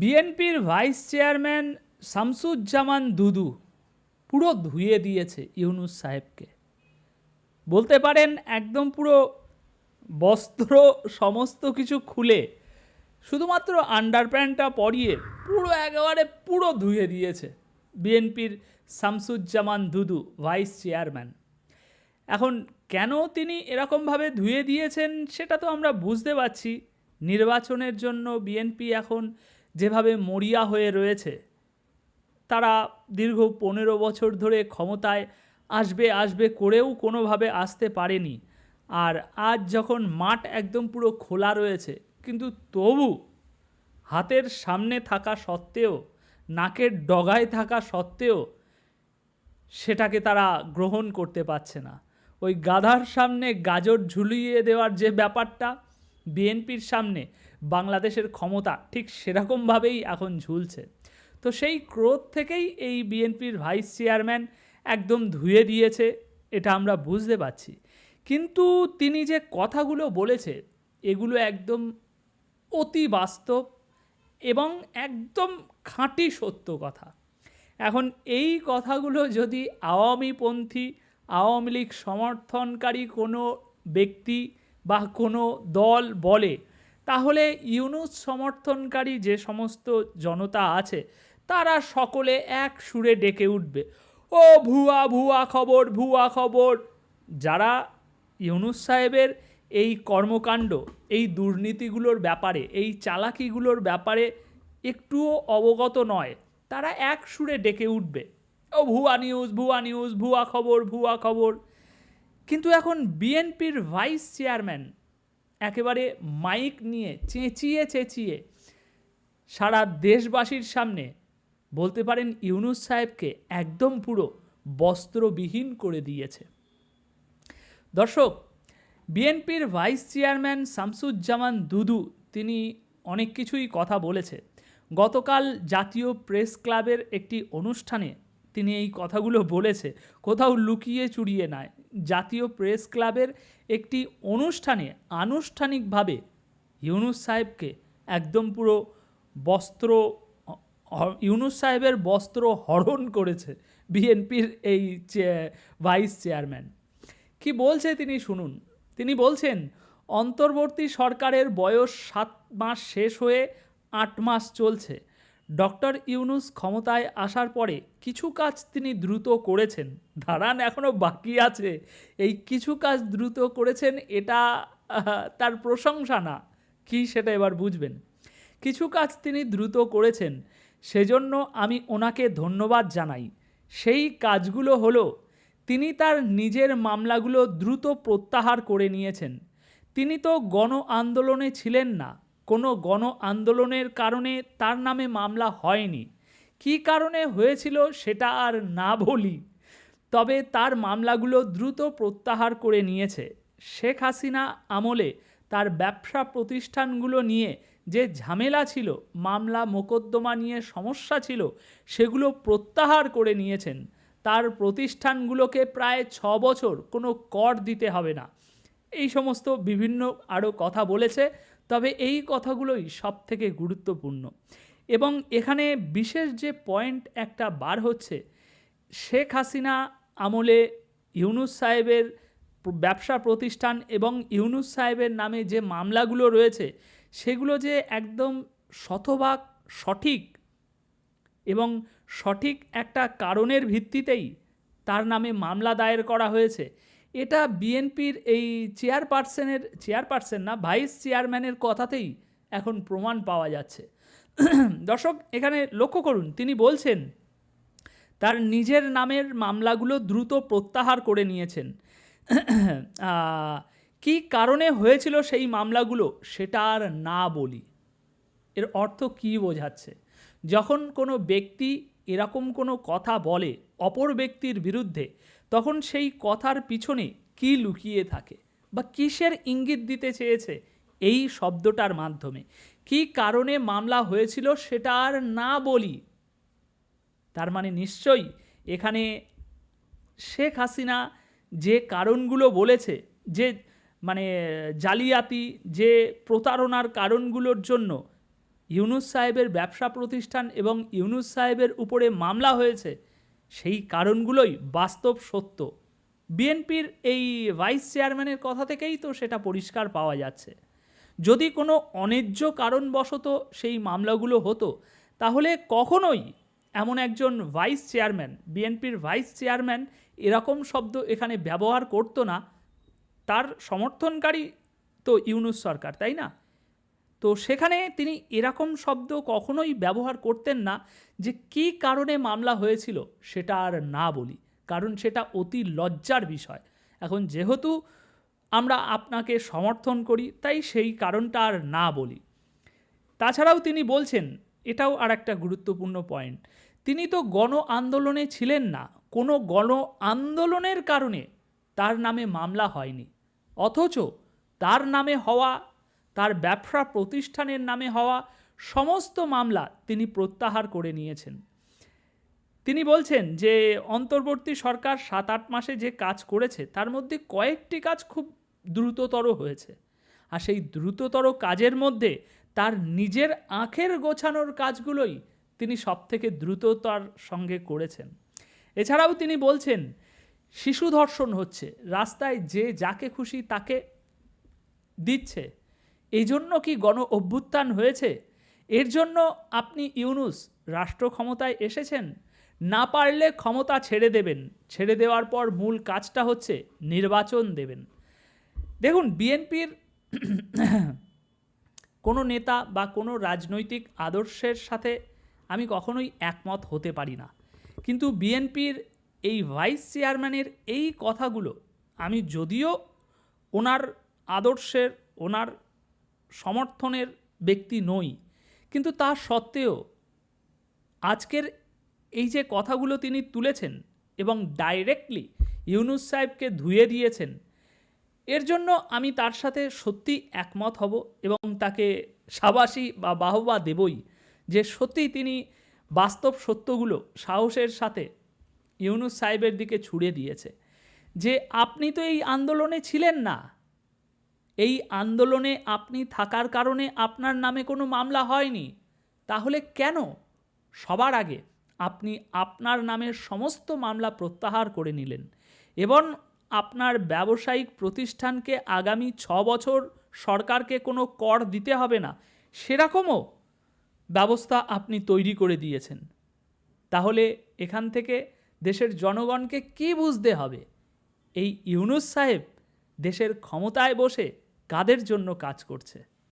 বিএনপির vice chairman Shamsuzzaman দুদু পুরো ধুয়ে দিয়েছে ইউনুস সাহেবকে। বলতে পারেন একদম পুরো বস্ত্র সমস্ত কিছু খুলে শুধুমাত্র আন্ডারপ্যান্টটা পরিয়ে পুরো একেবারে পুরো ধুয়ে দিয়েছে বিএনপির শামসুজ্জামান দুদু ভাইস চেয়ারম্যান। এখন কেন তিনি এরকমভাবে ধুয়ে দিয়েছেন সেটা তো আমরা বুঝতে পারছি। নির্বাচনের জন্য বিএনপি এখন যেভাবে মরিয়া হয়ে রয়েছে, তারা দীর্ঘ পনেরো বছর ধরে ক্ষমতায় আসবে আসবে করেও কোনোভাবে আসতে পারেনি। আর আজ যখন মাঠ একদম পুরো খোলা রয়েছে, কিন্তু তবু হাতের সামনে থাকা সত্ত্বেও, নাকের ডগায় থাকা সত্ত্বেও সেটাকে তারা গ্রহণ করতে পারছে না। ওই গাধার সামনে গাজর ঝুলিয়ে দেওয়ার যে ব্যাপারটা বিএনপির সামনে বাংলাদেশের ক্ষমতা ঠিক সেরকমভাবেই এখন ঝুলছে। তো সেই ক্রোধ থেকেই এই বিএনপির ভাইস চেয়ারম্যান একদম ধুয়ে দিয়েছে, এটা আমরা বুঝতে পারছি। কিন্তু তিনি যে কথাগুলো বলেছে, এগুলো একদম অতি বাস্তব এবং একদম খাঁটি সত্য কথা। এখন এই কথাগুলো যদি আওয়ামীপন্থী, আওয়ামী লীগ সমর্থনকারী কোনো ব্যক্তি বা কোনো দল বলে, তাহলে ইউনুস সমর্থনকারী যে সমস্ত জনতা আছে, তারা সকলে এক সুরে ডেকে উঠবে। ও ভুয়া ভুয়া খবর ভুয়া খবর। যারা ইউনুস সাহেবের এই কর্মকাণ্ড, এই দুর্নীতিগুলোর ব্যাপারে, এই চালাকিগুলোর ব্যাপারে একটুও অবগত নয়, তারা এক সুরে ডেকে উঠবে। ও ভুয়া নিউজ ভুয়া নিউজ, ভুয়া খবর ভুয়া খবর। কিন্তু এখন বিএনপির ভাইস চেয়ারম্যান একেবারে মাইক নিয়ে চেঁচিয়ে চেঁচিয়ে সারা দেশবাসীর সামনে বলতে পারেন ইউনুস সাহেবকে একদম পুরো বস্ত্রবিহীন করে দিয়েছে। দর্শক, বিএনপির ভাইস চেয়ারম্যান শামসুজ্জামান দুদু তিনি অনেক কিছুই কথা বলেছে। গতকাল জাতীয় প্রেস ক্লাবের একটি অনুষ্ঠানে তিনি এই কথাগুলো বলেছে, কোথাও লুকিয়ে চুরিয়ে নয় জাতীয় প্রেস ক্লাবের একটি অনুষ্ঠানে আনুষ্ঠানিকভাবে ইউনুস সাহেবকে একদম পুরো বস্ত্র ইউনুস সাহেবের বস্ত্র হরণ করেছে বিএনপির এই ভাইস চেয়ারম্যান। কি বলছে তিনি শুনুন। তিনি বলছেন, অন্তর্বর্তী সরকারের বয়স সাত মাস শেষ হয়ে আট মাস চলছে। ডক্টর ইউনুস ক্ষমতায় আসার পরে কিছু কাজ তিনি দ্রুত করেছেন। দাঁড়ান এখনও বাকি আছে। এই কিছু কাজ দ্রুত করেছেন, এটা তার প্রশংসা না। কি সেটা এবার বুঝবেন। কিছু কাজ তিনি দ্রুত করেছেন। সেজন্য আমি ওনাকে ধন্যবাদ জানাই। সেই কাজগুলো হলো, তিনি তার নিজের মামলাগুলো দ্রুত প্রত্যাহার করে নিয়েছেন। তিনি তো গণ আন্দোলনে ছিলেন না। কোনো গণ আন্দোলনের কারণে তার নামে মামলা হয়নি। কী কারণে হয়েছিল সেটা আর না বলি। তবে তার মামলাগুলো দ্রুত প্রত্যাহার করে নিয়েছে। শেখ হাসিনা আমলে তার ব্যবসা প্রতিষ্ঠানগুলো নিয়ে যে ঝামেলা ছিল, মামলা মোকদ্দমা নিয়ে সমস্যা ছিল, সেগুলো প্রত্যাহার করে নিয়েছেন। তার প্রতিষ্ঠানগুলোকে প্রায় ছ বছর কোনো কর দিতে হবে না। এই সমস্ত বিভিন্ন আরও কথা বলেছে। তবে এই কথাগুলোই সব থেকে গুরুত্বপূর্ণ। এবং এখানে বিশেষ যে পয়েন্ট একটা বার হচ্ছে, শেখ হাসিনা আমলে ইউনুস সাহেবের ব্যবসা প্রতিষ্ঠান এবং ইউনুস সাহেবের নামে যে মামলাগুলো রয়েছে, সেগুলো যে একদম শতভাগ সঠিক এবং সঠিক একটা কারণের ভিত্তিতেই তার নামে মামলা দায়ের করা হয়েছে এটা বিএনপির এই চেয়ারপারসনের, চেয়ারপারসন না, ভাইস চেয়ারম্যানের কথাতেই এখন প্রমাণ পাওয়া যাচ্ছে। দর্শক, এখানে লক্ষ্য করুন, তিনি বলছেন, তার নিজের নামের মামলাগুলো দ্রুত প্রত্যাহার করে নিয়েছেন। কী কারণে হয়েছিল সেই মামলাগুলো, সেটা আর না বলি। এর অর্থ কী বোঝাচ্ছে? যখন কোনো ব্যক্তি এরকম কোনো কথা বলে, অপর ব্যক্তির বিরুদ্ধে তখন সেই কথার পিছনে কী লুকিয়ে থাকে বা কিসের ইঙ্গিত দিতে চেয়েছে এই শব্দটার মাধ্যমে? কী কারণে মামলা হয়েছিল সেটা আর না বলি? তার মানে নিশ্চয়ই এখানে শেখ হাসিনা যে কারণগুলো বলেছে, যে মানে জালিয়াতি, যে প্রতারণার কারণগুলোর জন্য ইউনুস সাহেবের ব্যবসা প্রতিষ্ঠান এবং ইউনুস সাহেবের উপরে মামলা হয়েছে সেই কারণগুলোই বাস্তব সত্য। বিএনপির এই ভাইস চেয়ারম্যানের কথা থেকেই তো সেটা পরিষ্কার পাওয়া যাচ্ছে। যদি কোনো অন্যায্য কারণবশত সেই মামলাগুলো হতো, তাহলে কখনোই এমন একজন ভাইস চেয়ারম্যান, বিএনপির ভাইস চেয়ারম্যান এরকম শব্দ এখানে ব্যবহার করতো না। তার সমর্থনকারী তো ইউনুস সরকার, তাই না? তো সেখানে তিনি এরকম শব্দ কখনোই ব্যবহার করতেন না যে কী কারণে মামলা হয়েছিল সেটা আর না বলি, কারণ সেটা অতি লজ্জার বিষয়। এখন যেহেতু আমরা আপনাকে সমর্থন করি, তাই সেই কারণটা আর না বলি। তাছাড়াও তিনি বলছেন, এটাও আর একটা গুরুত্বপূর্ণ পয়েন্ট, তিনি তো গণ আন্দোলনে ছিলেন না, কোনো গণ আন্দোলনের কারণে তার নামে মামলা হয়নি, অথচ তার নামে হওয়া তার ব্যবসা প্রতিষ্ঠানের নামে হওয়া সমস্ত মামলা তিনি প্রত্যাহার করে নিয়েছেন। তিনি বলছেন যে, অন্তর্বর্তী সরকার সাত আট মাসে যে কাজ করেছে, তার মধ্যে কয়েকটি কাজ খুব দ্রুততর হয়েছে। আর সেই দ্রুততর কাজের মধ্যে তার নিজের আখের গোছানোর কাজগুলোই তিনি সবথেকে দ্রুততার সঙ্গে করেছেন। এছাড়াও তিনি বলছেন, শিশু ধর্ষণ হচ্ছে, রাস্তায় যে যাকে খুশি তাকে দিচ্ছে এই জন্য কি গণ অভ্যুত্থান হয়েছে? এর জন্য আপনি ইউনুস রাষ্ট্র ক্ষমতায় এসেছেন। না পারলে ক্ষমতা ছেড়ে দেবেন। ছেড়ে দেওয়ার পর মূল কাজটা হচ্ছে নির্বাচন দেবেন। দেখুন, বিএনপির কোনো নেতা বা কোনো রাজনৈতিক আদর্শের সাথে আমি কখনোই একমত হতে পারি না। কিন্তু বিএনপির এই ভাইস চেয়ারম্যানের এই কথাগুলো আমি যদিও ওনার আদর্শের, ওনার সমর্থনের ব্যক্তি নই। কিন্তু তা সত্ত্বেও আজকের এই যে কথাগুলো তিনি তুলেছেন এবং ডাইরেক্টলি ইউনুস সাহেবকে ধুয়ে দিয়েছেন, এর জন্য আমি তার সাথে সত্যি একমত হব এবং তাকে সাবাসী বা বাহবা দেবই যে সত্যি তিনি বাস্তব সত্যগুলো সাহসের সাথে ইউনুস সাহেবের দিকে ছুড়ে দিয়েছে। যে আপনি তো এই আন্দোলনে ছিলেন না এই আন্দোলনে আপনি থাকার কারণে আপনার নামে কোনো মামলা হয়নি। তাহলে কেন? সবার আগে আপনি আপনার নামের সমস্ত মামলা প্রত্যাহার করে নিলেন এবং আপনার ব্যবসায়িক প্রতিষ্ঠানকে আগামী ছ বছর সরকারকে কোনো কর দিতে হবে না, সেরকমও ব্যবস্থা আপনি তৈরি করে দিয়েছেন। তাহলে এখান থেকে দেশের জনগণকে কি বুঝতে হবে? এই ইউনুস সাহেব দেশের ক্ষমতায় বসে কাদের জন্য কাজ করছে?